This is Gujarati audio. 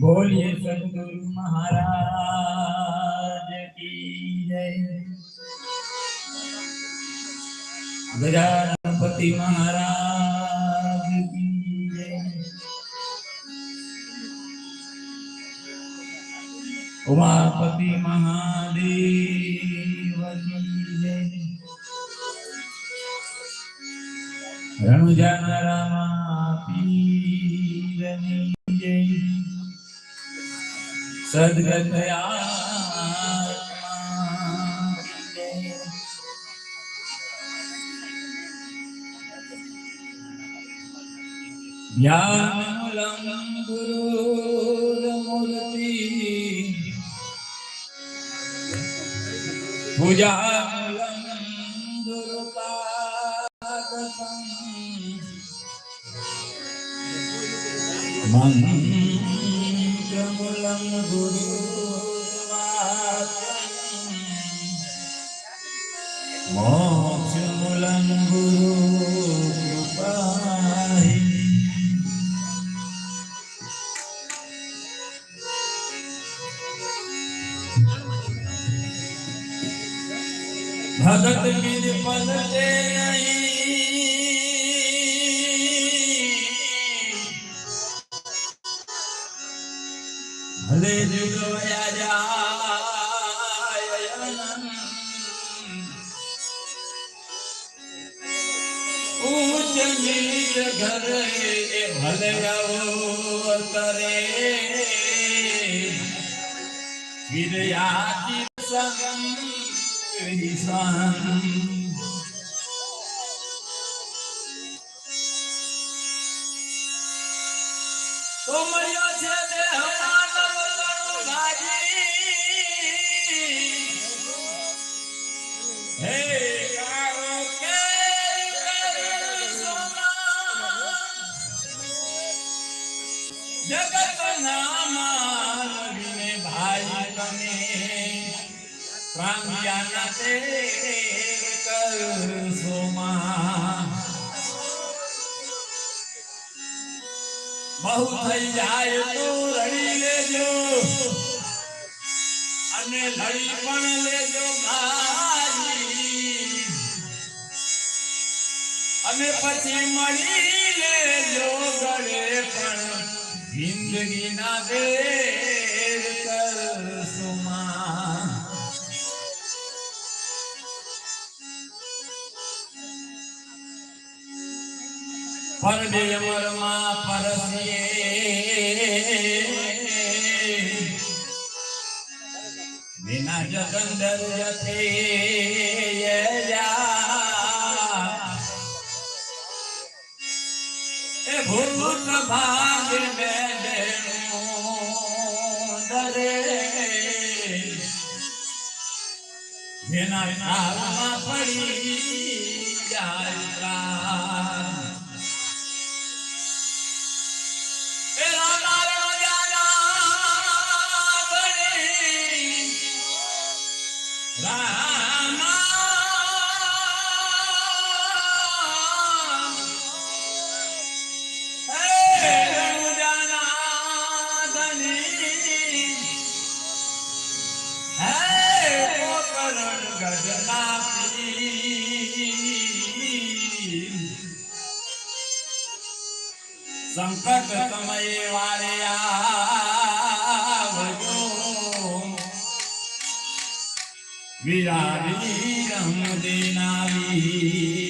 બોલીએ સદગુરુ મહારાજ કી જય. ગજાનપતિ મહારાજ કી જય. ઉમાપતિ મહાદેવ કી જય. રણુજાના રામા સદગત ધ્યાનમૂલં ગુરુર્મૂર્તિ પૂજામૂલં ગુરુપાદકં મન્ત્રમૂલં বুলম গুরু মোক্ষ মূলম গুরু কৃপাহি ভগত মেরে পল রে ઘરે ભલે અવતરે વિરયાચિત સંગ. વિશ્વાન તો મળ્યો જગતના માનવીને ભાઈ કરશો બહુ થઈ જાય તો રડી લેજો. અને લડી પણ લેજો ભાઈ. અને પછી મળી લેજો ગળે પણ. જિંદગી ના વેર કરશો માં. પરડે અમરમાં પરસીએ વિના જગંદર જતે જા એ ભૂત ભાગ ડરે જેના નામમાં પડી જાય સંકટ સમયે વારે આવજો વિરારી રમ દેનારી